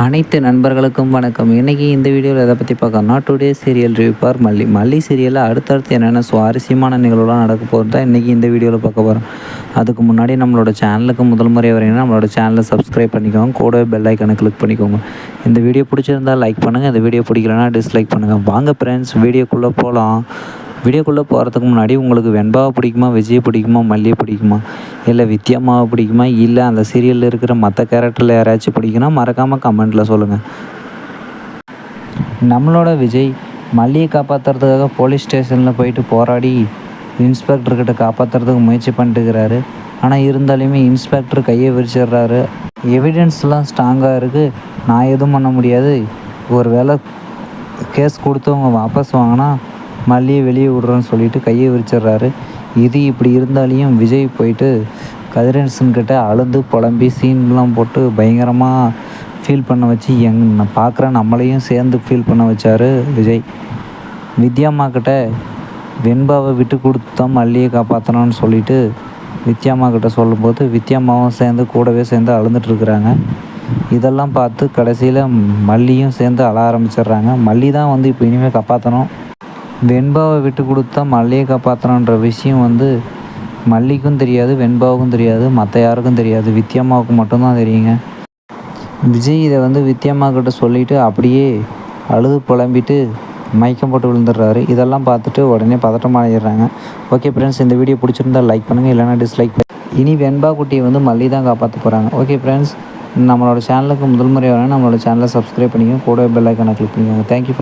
அனைத்து நண்பர்களுக்கும் வணக்கம். இன்றைக்கி இந்த வீடியோவில் எதை பற்றி பார்க்கணும்னா டுடே சீரியல் ரிவ்யூ பார் மல்லி. மல்லி சீரியலில் அடுத்தடுத்து என்னென்ன சுவாரஸ்யமான நிகழ்வுலாம் நடக்க போகிறது தான் இன்றைக்கி இந்த வீடியோவில் பார்க்க போகிறோம் அதுக்கு முன்னாடி நம்மளோட சேனலுக்கு முதல் முறை வரீங்கன்னா நம்மளோட சேனலை சப்ஸ்கிரைப் பண்ணிக்கோங்க. கூடவே பெல் ஐக்கனை கிளிக் பண்ணிக்கோங்க. இந்த வீடியோ பிடிச்சிருந்தால் லைக் பண்ணுங்கள் இந்த வீடியோ பிடிக்கலன்னா டிஸ்லைக் பண்ணுங்கள் வாங்க ஃப்ரெண்ட்ஸ் வீடியோக்குள்ளே போகலாம் வீடியோக்குள்ளே போகிறதுக்கு முன்னாடி உங்களுக்கு வெண்பாவை பிடிக்குமா விஜயை பிடிக்குமா மல்லியை பிடிக்குமா இல்லை வித்யாமாவை பிடிக்குமா இல்லை அந்த சீரியலில் இருக்கிற மற்ற கேரக்டரில் யாராச்சும் பிடிக்குன்னா மறக்காமல் கமெண்ட்டில் சொல்லுங்கள் நம்மளோட விஜய் மல்லியை காப்பாற்றுறதுக்காக போலீஸ் ஸ்டேஷனில் போயிட்டு போராடி இன்ஸ்பெக்டர்கிட்ட காப்பாற்றுறதுக்கு முயற்சி பண்ணிட்டுக்கிறாரு ஆனால் இருந்தாலுமே இன்ஸ்பெக்டர் கையை விரிச்சிடுறாரு. எவிடன்ஸ்லாம் ஸ்ட்ராங்காக இருக்குது நான் எதுவும் பண்ண முடியாது. ஒரு வேளை கேஸ் கொடுத்து அவங்க வாபஸ் வாங்கினா மல்லியை வெளியே விடுறோன்னு சொல்லிட்டு கையை விரிச்சிடுறாரு. இது இப்படி இருந்தாலையும் விஜய் போயிட்டு கதிரேசன் கிட்ட அழுந்து புலம்பி சீன்லாம் போட்டு பயங்கரமாக ஃபீல் பண்ண வச்சு எங் நான் பார்க்குற நம்மளையும் சேர்ந்து ஃபீல் பண்ண வச்சார் விஜய். வித்யாம்மா கிட்ட வெண்பாவை விட்டு கொடுத்து தான் மல்லியை காப்பாற்றணும்னு சொல்லிட்டு வித்யாம்மா கிட்ட சொல்லும்போது வித்யாம்மாவும் சேர்ந்து கூடவே சேர்ந்து அழுந்துட்டுருக்குறாங்க இதெல்லாம் பார்த்து கடைசியில் மல்லியும் சேர்ந்து அழ ஆரம்பிச்சிடுறாங்க. மல்லி தான் வந்து இப்போ இனிமேல் காப்பாற்றணும் வெண்பாவை விட்டு கொடுத்தா மல்லியை காப்பாற்றணுன்ற விஷயம் வந்து மல்லிக்கும் தெரியாது வெண்பாவுக்கும் தெரியாது மற்ற யாருக்கும் தெரியாது வித்யாமாவுக்கு மட்டும்தான் தெரியுங்க. விஜய் இதை வந்து வித்யாமா கிட்ட சொல்லிவிட்டு அப்படியே அழுது புலம்பிட்டு மயக்கம் போட்டு விழுந்துடுறாரு. இதெல்லாம் பார்த்துட்டு உடனே பதட்டம் அடைகிறாங்க ஓகே ஃப்ரெண்ட்ஸ் இந்த வீடியோ பிடிச்சிருந்தா லைக் பண்ணுங்கள் இல்லைனா டிஸ்லைக் இனி வெண்பா குட்டியை வந்து மல்லி தான் காப்பாற்ற போகிறாங்க ஓகே ஃப்ரெண்ட்ஸ் நம்மளோட சேனலுக்கு முதல் முறையாக நம்மளோட சேனலை சப்ஸ்கிரைப் பண்ணிக்கோங்க. கூட பெல் ஐக்கனை கிளிக் பண்ணிக்கோங்க. தேங்க்யூ